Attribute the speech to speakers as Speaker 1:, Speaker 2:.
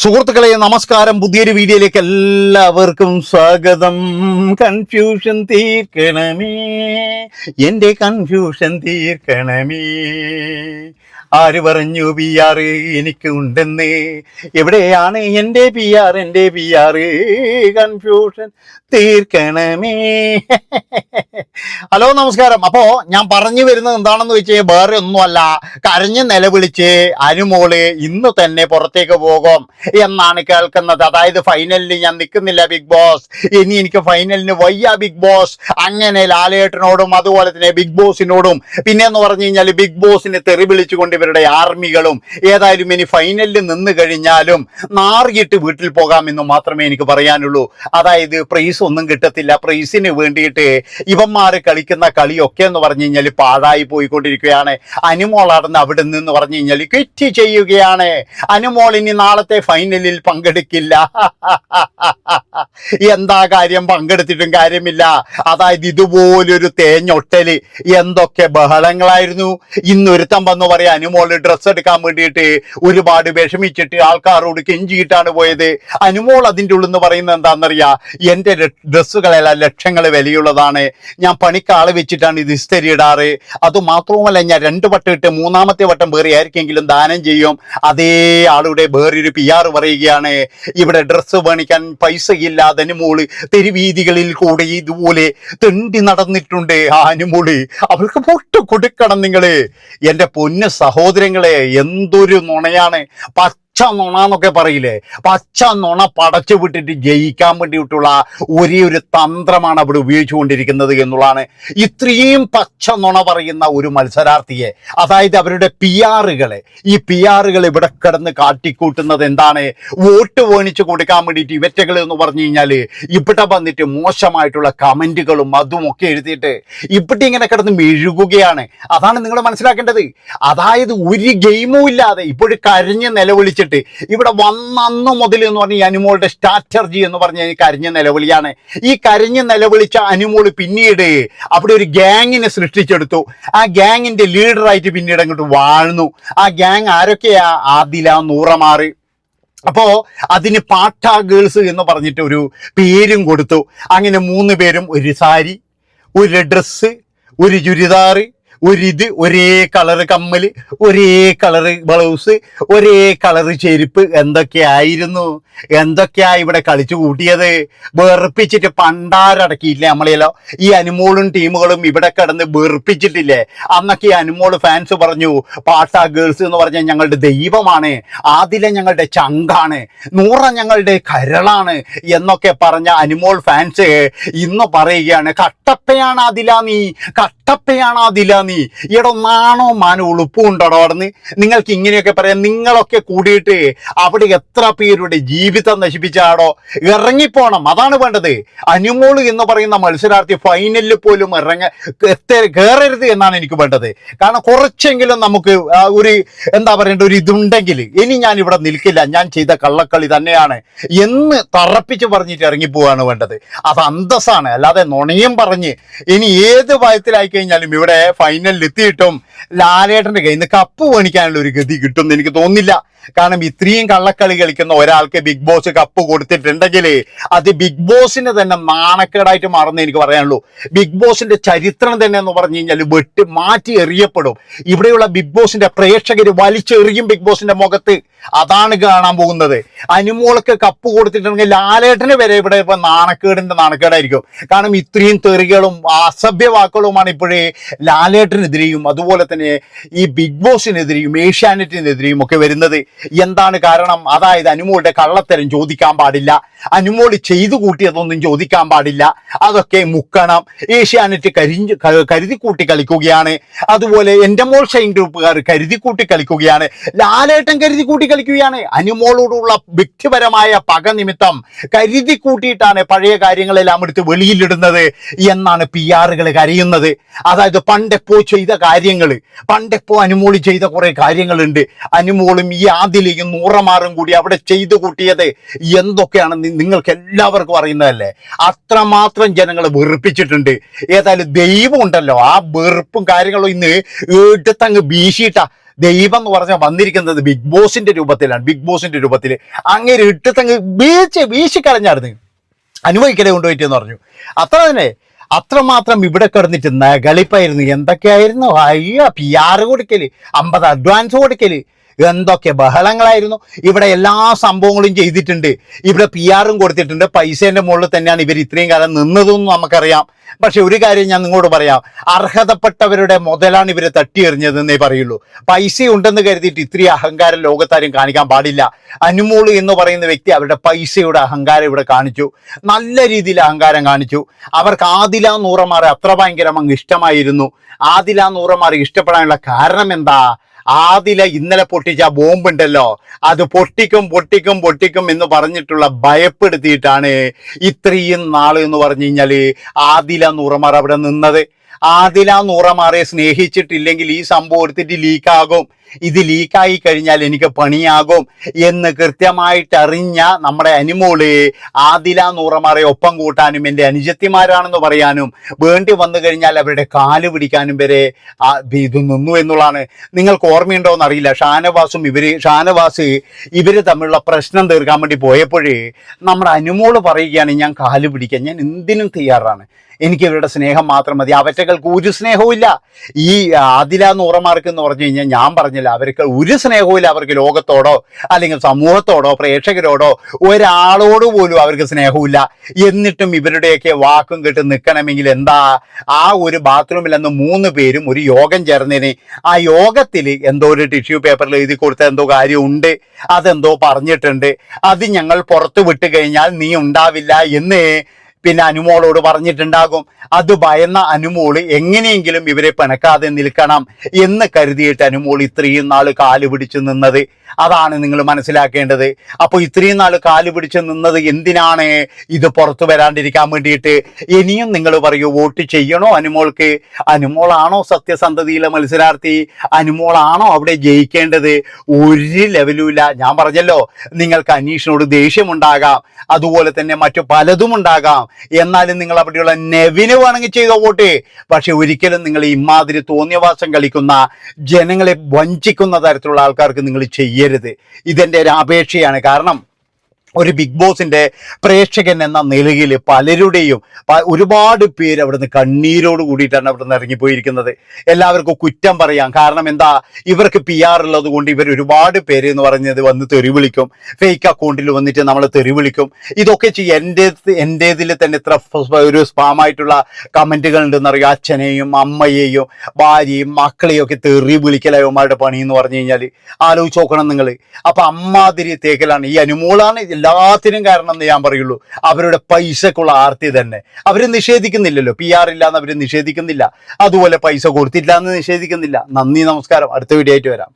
Speaker 1: സുഹൃത്തുക്കളെ നമസ്കാരം. പുതിയൊരു വീഡിയോയിലേക്ക് എല്ലാവർക്കും സ്വാഗതം. കൺഫ്യൂഷൻ തീർക്കണമേ. എന്റെ കൺഫ്യൂഷൻ തീർക്കണമേ. ആര് പറഞ്ഞു പി ആർ എനിക്ക് ഉണ്ടെന്ന്? എവിടെയാണ് എന്റെ പി ആർ എന്റെ പി ആർ കൺഫ്യൂഷൻ തീർക്കണമേ. ഹലോ നമസ്കാരം. അപ്പോ ഞാൻ പറഞ്ഞു വരുന്നത് എന്താണെന്ന് വെച്ച് കഴിഞ്ഞാൽ വേറെ ഒന്നുമല്ല. കരഞ്ഞ് നിലവിളിച്ച് അനുമോൾ ഇന്ന് തന്നെ പുറത്തേക്ക് പോകും എന്നാണ് കേൾക്കുന്നത്. അതായത് ഫൈനലിൽ ഞാൻ നിൽക്കുന്നില്ല ബിഗ് ബോസ്. ഇനി എനിക്ക് ഫൈനലിന് വയ്യ ബിഗ് ബോസ്. അങ്ങനെ ലാലേട്ടനോടും അതുപോലെ തന്നെ ബിഗ് ബോസിനോടും. പിന്നെ എന്ന് പറഞ്ഞു കഴിഞ്ഞാൽ ബിഗ് ബോസിനെ തെറി വിളിച്ചുകൊണ്ട് ഇവരുടെ ആർമികളും ഏതായാലും ഇനി ഫൈനലിൽ നിന്ന് കഴിഞ്ഞാലും നാറിയിട്ട് വീട്ടിൽ പോകാമെന്ന് മാത്രമേ എനിക്ക് പറയാനുള്ളൂ. അതായത് പ്രൈസ് ഒന്നും കിട്ടത്തില്ല. പ്രൈസിന് വേണ്ടിയിട്ട് ഇവന്മാർ കളിക്കുന്ന കളിയൊക്കെ എന്ന് പറഞ്ഞു കഴിഞ്ഞാൽ പാഴായി പോയിക്കൊണ്ടിരിക്കുകയാണ്. അനുമോൾ അടന്ന് അവിടെ നിന്ന് പറഞ്ഞു കഴിഞ്ഞാൽ ക്വിറ്റ് ചെയ്യുകയാണ്. അനുമോൾ ഇനി നാളത്തെ ഫൈനലിൽ പങ്കെടുക്കില്ല. എന്താ കാര്യം? പങ്കെടുത്തിട്ടും കാര്യമില്ല. അതായത് ഇതുപോലൊരു തേഞ്ഞൊട്ടൽ എന്തൊക്കെ ബഹളങ്ങളായിരുന്നു. ഇന്നൊരുത്തം വന്നു പറയാൻ അനുമോൾ ഡ്രസ്സ് എടുക്കാൻ വേണ്ടിയിട്ട് ഒരുപാട് വിഷമിച്ചിട്ട് ആൾക്കാരോട് കെഞ്ചിയിട്ടാണ് പോയത്. അനുമോൾ അതിന്റെ ഉള്ളിൽ നിന്ന് പറയുന്നത് എന്താണെന്നറിയാ എന്റെ ഡ്രസ്സുകളെല്ലാം ലക്ഷങ്ങൾ വിലയുള്ളതാണ്. ഞാൻ പണിക്കാളെ വെച്ചിട്ടാണ് ഇത് ഇസ്തരി ഇടാറ്. അത് മാത്രവുമല്ല ഞാൻ രണ്ട് വട്ടം ഇട്ട് മൂന്നാമത്തെ വട്ടം വേറെ ആർക്കെങ്കിലും ദാനം ചെയ്യും. അതേ ആളുടെ വേറൊരു പി ആർ പറയുകയാണ് ഇവിടെ ഡ്രസ്സ് മേടിക്കാൻ പൈസയില്ലാതെ അനുമോൾ തെരുവീതികളിൽ കൂടെ ഇതുപോലെ തെണ്ടി നടന്നിട്ടുണ്ട് ആ അനുമോൾ അവൾക്ക് പൊട്ടു കൊടുക്കണം നിങ്ങൾ. എന്റെ പൊന്ന് സഹോദരങ്ങളെ എന്തൊരു നുണയാണ്. പച്ച നുണ എന്നൊക്കെ പറയില്ലേ? പച്ച നുണ പടച്ചു വിട്ടിട്ട് ജയിക്കാൻ വേണ്ടിയിട്ടുള്ള ഒരേ ഒരു തന്ത്രമാണ് അവിടെ ഉപയോഗിച്ചുകൊണ്ടിരിക്കുന്നത് എന്നുള്ളതാണ്. ഇത്രയും പച്ച നുണ പറയുന്ന ഒരു മത്സരാർത്ഥിയെ അതായത് അവരുടെ പി ആറുകളെ ഈ പി ആറുകൾ ഇവിടെ കിടന്ന് കാട്ടിക്കൂട്ടുന്നത് എന്താണ്? വോട്ട് വേണിച്ചു കൊടുക്കാൻ വേണ്ടിയിട്ട് ഇവറ്റകൾ എന്ന് പറഞ്ഞു കഴിഞ്ഞാൽ ഇവിടെ വന്നിട്ട് മോശമായിട്ടുള്ള കമന്റുകളും അതും ഒക്കെ എഴുതിയിട്ട് ഇവിടെ ഇങ്ങനെ കിടന്ന് മെഴുകുകയാണ്. അതാണ് നിങ്ങൾ മനസ്സിലാക്കേണ്ടത്. അതായത് ഒരു ഗെയിമും ഇല്ലാതെ ഇപ്പോഴും കരഞ്ഞ് നിലവിളിച്ചിട്ട് ഇവിടെ വന്നന്ന് മുതൽ എന്ന് പറഞ്ഞ ഈ അനുമോളുടെ സ്ട്രാറ്റർജി എന്ന് പറഞ്ഞ ഈ കരിഞ്ഞ നിലവിളിയാണ്. ഈ കരിഞ്ഞ നിലവിളിച്ച അനുമോൾ പിന്നീട് അവിടെ ഒരു ഗ്യാങ്ങിനെ സൃഷ്ടിച്ചെടുത്തു. ആ ഗ്യാങ്ങിന്റെ ലീഡറായിട്ട് പിന്നീട് അങ്ങോട്ട് വാഴുന്നു. ആ ഗ്യാങ് ആരൊക്കെയാ? ആദില നൂറമാറ് അപ്പോ അതിന് പാട്ട ഗേൾസ് എന്ന് പറഞ്ഞിട്ട് ഒരു പേരും കൊടുത്തു. അങ്ങനെ മൂന്ന് പേരും ഒരു സാരി ഒരു ഡ്രസ്സ് ഒരു ചുരിദാറ് ഒരിത് ഒരേ കളറ് കമ്മൽ ഒരേ കളറ് ബ്ലൗസ് ഒരേ കളറ് ചെരുപ്പ്. എന്തൊക്കെയായിരുന്നു? എന്തൊക്കെയാ ഇവിടെ കളിച്ചു കൂട്ടിയത്? വെറുപ്പിച്ചിട്ട് പണ്ടാരടക്കിയില്ലേ നമ്മളെല്ലോ? ഈ അനുമോളും ടീമുകളും ഇവിടെ കിടന്ന് വെറുപ്പിച്ചിട്ടില്ലേ? അന്നൊക്കെ ഈ അനുമോൾ ഫാൻസ് പറഞ്ഞു പാട്ട ഗേൾസ് എന്ന് പറഞ്ഞാൽ ഞങ്ങളുടെ ദൈവമാണ്. ആദില ഞങ്ങളുടെ ചങ്കാണ്. നൂറ ഞങ്ങളുടെ കരളാണ്. എന്നൊക്കെ പറഞ്ഞ അനുമോൾ ഫാൻസ് ഇന്ന് പറയുകയാണ് കട്ടപ്പയാണ് ആദില നീ. കട്ടപ്പയാണ് ആദില നീ. ഇവിടെ നാണോ മാനോ ഉണ്ടടോ അവിടുന്ന്? നിങ്ങൾക്ക് ഇങ്ങനെയൊക്കെ പറയാം നിങ്ങളൊക്കെ കൂടിയിട്ട് അവിടെ എത്ര പേരുടെ ജീവിതം നശിപ്പിച്ചാടോ? ഇറങ്ങിപ്പോണം അതാണ് വേണ്ടത്. അനുമോൾ എന്ന് പറയുന്ന മത്സരാർത്ഥി ഫൈനലിൽ പോലും ഇറങ്ങ കയറരുത് എന്നാണ് എനിക്ക് വേണ്ടത്. കാരണം കുറച്ചെങ്കിലും നമുക്ക് ഒരു എന്താ പറയേണ്ട ഒരു ഇതുണ്ടെങ്കിൽ ഇനി ഞാൻ ഇവിടെ നിൽക്കില്ല. ഞാൻ ചെയ്ത കള്ളക്കളി തന്നെയാണ് എന്ന് തറപ്പിച്ച് പറഞ്ഞിട്ട് ഇറങ്ങിപ്പോവാണ് വേണ്ടത്. അത് അന്തസ്സാണ്. അല്ലാതെ നുണയും പറഞ്ഞ് ഇനി ഏത് ഭയത്തിലായി കഴിഞ്ഞാലും ഇവിടെ ഫൈനലിൽ എത്തിയിട്ടും ലാലേട്ടന്റെ കയ്യിൽ നിന്ന് കപ്പ് മേടിക്കാനുള്ള ഒരു ഗതി കിട്ടുമെന്ന് എനിക്ക് തോന്നുന്നില്ല. കാരണം ഇത്രയും കള്ളക്കളി കളിക്കുന്ന ഒരാൾക്ക് ബിഗ് ബോസ് കപ്പ് കൊടുത്തിട്ടുണ്ടെങ്കിൽ അത് ബിഗ് ബോസിന് തന്നെ നാണക്കേടായിട്ട് മാറുന്ന എനിക്ക് പറയാനുള്ളൂ. ബിഗ് ബോസിന്റെ ചരിത്രം തന്നെ എന്ന് പറഞ്ഞു കഴിഞ്ഞാൽ വെട്ടി മാറ്റി എറിയപ്പെടും. ഇവിടെയുള്ള ബിഗ് ബോസിന്റെ പ്രേക്ഷകർ വലിച്ചെറിയും ബിഗ് ബോസിന്റെ മുഖത്ത്. അതാണ് കാണാൻ പോകുന്നത്. അനുമോൾക്ക് കപ്പ് കൊടുത്തിട്ടുണ്ടെങ്കിൽ ലാലേട്ടന് വരെ ഇവിടെ ഇപ്പൊ നാണക്കേടിന്റെ നാണക്കേടായിരിക്കും. കാരണം ഇത്രയും തെറികളും അസഭ്യ വാക്കുകളുമാണ് ഇപ്പോഴേ ലാലേട്ടനെതിരെയും അതുപോലെ തന്നെ ഈ ബിഗ് ബോസിനെതിരെയും ഏഷ്യാനെറ്റിനെതിരെയും ഒക്കെ വരുന്നത് എന്താണ് കാരണം? അതായത് അനുമോളുടെ കള്ളത്തരം ചോദിക്കാൻ പാടില്ല. അനുമോൾ ചെയ്തു കൂട്ടിയതൊന്നും ചോദിക്കാൻ പാടില്ല. അതൊക്കെ മുക്കണം. ഏഷ്യാനെറ്റ് കരിഞ്ഞ് കരുതി കരുതിക്കൂട്ടി കളിക്കുകയാണ്. അതുപോലെ എന്റെ മോൾ ഷൈൻ ഗ്രൂപ്പുകാർ കരുതിക്കൂട്ടി കളിക്കുകയാണ്. ലാലേട്ടൻ കരുതിക്കൂട്ടി കളിക്കുകയാണ്. അനുമോളോടുള്ള വ്യക്തിപരമായ പക നിമിത്തം കരുതി കൂട്ടിയിട്ടാണ് പഴയ കാര്യങ്ങളെല്ലാം എടുത്ത് വെളിയിലിടുന്നത് എന്നാണ് പി ആറുകൾ കരയുന്നത്. അതായത് പണ്ടെപ്പോ ചെയ്ത കാര്യങ്ങൾ പണ്ടെപ്പോ അനുമോളി ചെയ്ത കുറെ കാര്യങ്ങളുണ്ട്. അനുമോളും ഈ ആദിലെയും നൂറമാറും കൂടി അവിടെ ചെയ്തു കൂട്ടിയത് എന്തൊക്കെയാണ് നി- നിങ്ങൾക്ക് എല്ലാവർക്കും അറിയുന്നതല്ലേ? അത്രമാത്രം ജനങ്ങളെ വെറുപ്പിച്ചിട്ടുണ്ട്. ഏതായാലും ദൈവം ഉണ്ടല്ലോ. ആ വെറുപ്പും കാര്യങ്ങളും ഇന്ന് എടുത്തങ്ങ് വീശിയിട്ട ദൈവം എന്ന് പറഞ്ഞാൽ വന്നിരിക്കുന്നത് ബിഗ് ബോസിന്റെ രൂപത്തിലാണ് ബിഗ് ബോസിന്റെ രൂപത്തിൽ അങ്ങനെ ഇട്ടത്തങ്ങ് വീഴ്ച വീശിക്കളഞ്ഞായിരുന്നു അനുഭവിക്കലേ കൊണ്ടുപോയിട്ടെന്ന് പറഞ്ഞു. അത്ര തന്നെ. അത്രമാത്രം ഇവിടെ കിടന്നിട്ട് നകളിപ്പായിരുന്നു എന്തൊക്കെയായിരുന്നു? അയ്യോ പി ആറ് കൊടുക്കൽ. അമ്പത് അഡ്വാൻസ് കൊടുക്കൽ. എന്തൊക്കെ ബഹളങ്ങളായിരുന്നു. ഇവിടെ എല്ലാ സംഭവങ്ങളും ചെയ്തിട്ടുണ്ട്. ഇവിടെ പി ആറും കൊടുത്തിട്ടുണ്ട്. പൈസേന്റെ മുകളിൽ തന്നെയാണ് ഇവർ ഇത്രയും കാലം നിന്നതെന്ന് നമുക്കറിയാം. പക്ഷെ ഒരു കാര്യം ഞാൻ നിങ്ങളോട് പറയാം. അർഹതപ്പെട്ടവരുടെ മുതലാണ് തട്ടി തട്ടിയെറിഞ്ഞതെന്നേ പറയുള്ളൂ. പൈസ ഉണ്ടെന്ന് കരുതിയിട്ട് ഇത്രയും അഹങ്കാരം ലോകത്താരും കാണിക്കാൻ പാടില്ല. അനുമോൾ എന്ന് പറയുന്ന വ്യക്തി അവരുടെ പൈസയുടെ അഹങ്കാരം ഇവിടെ കാണിച്ചു. നല്ല രീതിയിൽ അഹങ്കാരം കാണിച്ചു. അവർക്ക് ആദില നൂറമാറെ അത്ര ഭയങ്കരം അങ്ങ് ഇഷ്ടമായിരുന്നു. ആദില നൂറമാറെ ഇഷ്ടപ്പെടാനുള്ള കാരണം എന്താ? ആദില ഇന്നലെ പൊട്ടിച്ച ബോംബുണ്ടല്ലോ. അത് പൊട്ടിക്കും പൊട്ടിക്കും പൊട്ടിക്കും എന്ന് പറഞ്ഞിട്ടുള്ള ഭയപ്പെടുത്തിയിട്ടാണ് ഇത്രയും നാൾ എന്ന് പറഞ്ഞു കഴിഞ്ഞാൽ ആദില നൂറമാർ അവിടെ നിന്നത്. ആദില നൂറമാറെ സ്നേഹിച്ചിട്ടില്ലെങ്കിൽ ഈ സംഭവം എടുത്തിട്ട് ലീക്കാകും ഇത് ലീക്കായി കഴിഞ്ഞാൽ എനിക്ക് പണിയാകും എന്ന് കൃത്യമായിട്ട് അറിഞ്ഞ നമ്മുടെ അനിമോൾ ആദില നൂറമാറെ ഒപ്പം കൂട്ടാനും എന്റെ അനുജത്തിമാരാണെന്ന് പറയാനും വേണ്ടി വന്നു കഴിഞ്ഞാൽ അവരുടെ കാൽ പിടിക്കാനും വരെ ഇത് നിന്നു എന്നുള്ളതാണ്. നിങ്ങൾക്ക് ഓർമ്മയുണ്ടോ എന്നറിയില്ല. ഷാനവാസും ഇവർ ഷാനവാസ് ഇവർ തമ്മിലുള്ള പ്രശ്നം തീർക്കാൻ വേണ്ടി പോയപ്പോഴേ നമ്മുടെ അനുമോൾ പറയുകയാണ് ഞാൻ കാൽ പിടിക്കാൻ ഞാൻ എന്തിനും തയ്യാറാണ്. എനിക്ക് ഇവരുടെ സ്നേഹം മാത്രം മതി. അവറ്റകൾക്ക് ഒരു സ്നേഹവും ഇല്ല ഈ ആദില നൂറമാർക്ക് എന്ന് പറഞ്ഞു കഴിഞ്ഞാൽ ഞാൻ പറഞ്ഞില്ല. അവർക്ക് ഒരു സ്നേഹവും അവർക്ക് ലോകത്തോടോ അല്ലെങ്കിൽ സമൂഹത്തോടോ പ്രേക്ഷകരോടോ ഒരാളോട് പോലും അവർക്ക് സ്നേഹമില്ല എന്നിട്ടും ഇവരുടെയൊക്കെ വാക്കും കേട്ട് നിൽക്കണമെങ്കിൽ എന്താ? ആ ഒരു ബാത്റൂമിൽ അന്ന് മൂന്ന് പേരും ഒരു യോഗം ചേർന്നതിന് ആ യോഗത്തിൽ എന്തോ ഒരു ടിഷ്യൂ പേപ്പറിൽ എഴുതി കൊടുത്ത എന്തോ കാര്യമുണ്ട്. അതെന്തോ പറഞ്ഞിട്ടുണ്ട്. അത് ഞങ്ങൾ പുറത്തു വിട്ട് കഴിഞ്ഞാൽ നീ ഉണ്ടാവില്ല എന്ന് പിന്നെ അനുമോളോട് പറഞ്ഞിട്ടുണ്ടാകും അത് ഭയന്ന അനുമോൾ എങ്ങനെയെങ്കിലും ഇവരെ പിണക്കാതെ നിൽക്കണം എന്ന് കരുതിയിട്ട് അനുമോൾ ഇത്രയും നാൾ കാൽ പിടിച്ചു നിന്നത്. അതാണ് നിങ്ങൾ മനസ്സിലാക്കേണ്ടത്. അപ്പോൾ ഇത്രയും നാൾ കാൽ പിടിച്ചു നിന്നത് എന്തിനാണ്? ഇത് പുറത്തു വരാണ്ടിരിക്കാൻ വേണ്ടിയിട്ട്. ഇനിയും നിങ്ങൾ പറയൂ വോട്ട് ചെയ്യണോ അനുമോൾക്ക്? അനുമോളാണോ സത്യസന്ധതയിലെ മത്സരാർത്ഥി? അനുമോളാണോ അവിടെ ജയിക്കേണ്ടത്? ഒരു ലെവലുമില്ല ഞാൻ പറഞ്ഞല്ലോ നിങ്ങൾക്ക് അനീഷിനോട് ദേഷ്യമുണ്ടാകാം. അതുപോലെ തന്നെ മറ്റു പലതും ഉണ്ടാകാം. എന്നാലും നിങ്ങൾ അവിടെയുള്ള നെവിന് വേണമെങ്കിൽ ചെയ്ത വോട്ട്. പക്ഷെ ഒരിക്കലും നിങ്ങൾ ഇമാതിരി തോന്നിയവാസം കളിക്കുന്ന ജനങ്ങളെ വഞ്ചിക്കുന്ന തരത്തിലുള്ള ആൾക്കാർക്ക് നിങ്ങൾ ചെയ്യരുത്. ഇതെന്റെ ഒരു അപേക്ഷയാണ്. കാരണം ഒരു ബിഗ് ബോസിന്റെ പ്രേക്ഷകൻ എന്ന നിലയിൽ പലരുടെയും ഒരുപാട് പേര് അവിടുന്ന് കണ്ണീരോട് കൂടിയിട്ടാണ് അവിടുന്ന് ഇറങ്ങിപ്പോയിരിക്കുന്നത്. എല്ലാവർക്കും കുറ്റം പറയാം. കാരണം എന്താ? ഇവർക്ക് പി ആർ ഉള്ളത് കൊണ്ട് ഇവർ ഒരുപാട് പേര് എന്ന് പറഞ്ഞത് വന്ന് തെറി വിളിക്കും ഫേക്ക് അക്കൗണ്ടിൽ വന്നിട്ട് നമ്മൾ തെറി വിളിക്കും ഇതൊക്കെ ചെയ്യും എന്റെ എന്റേതിൽ തന്നെ ഇത്ര ഒരു സ്പാമായിട്ടുള്ള കമന്റുകൾ ഉണ്ടെന്നറിയാം അച്ഛനെയും അമ്മയെയും ഭാര്യയും മക്കളെയും ഒക്കെ തെറി വിളിക്കലവന്മാരുടെ പണി എന്ന് പറഞ്ഞു കഴിഞ്ഞാൽ ആലോചിച്ച് നോക്കണം നിങ്ങൾ അപ്പൊ അമ്മാതിരി തേക്കലാണ്. ഈ അനുമോളാണ് എല്ലാത്തിനും കാരണം എന്ന് ഞാൻ പറയുള്ളൂ. അവരുടെ പൈസക്കുള്ള ആർത്തി തന്നെ. അവർ നിഷേധിക്കുന്നില്ലല്ലോ. പി ആർ ഇല്ലാന്ന് അവർ നിഷേധിക്കുന്നില്ല. അതുപോലെ പൈസ കൊടുത്തില്ല എന്ന് നിഷേധിക്കുന്നില്ല. നന്ദി നമസ്കാരം. അടുത്ത വീഡിയോ ആയിട്ട് വരാം.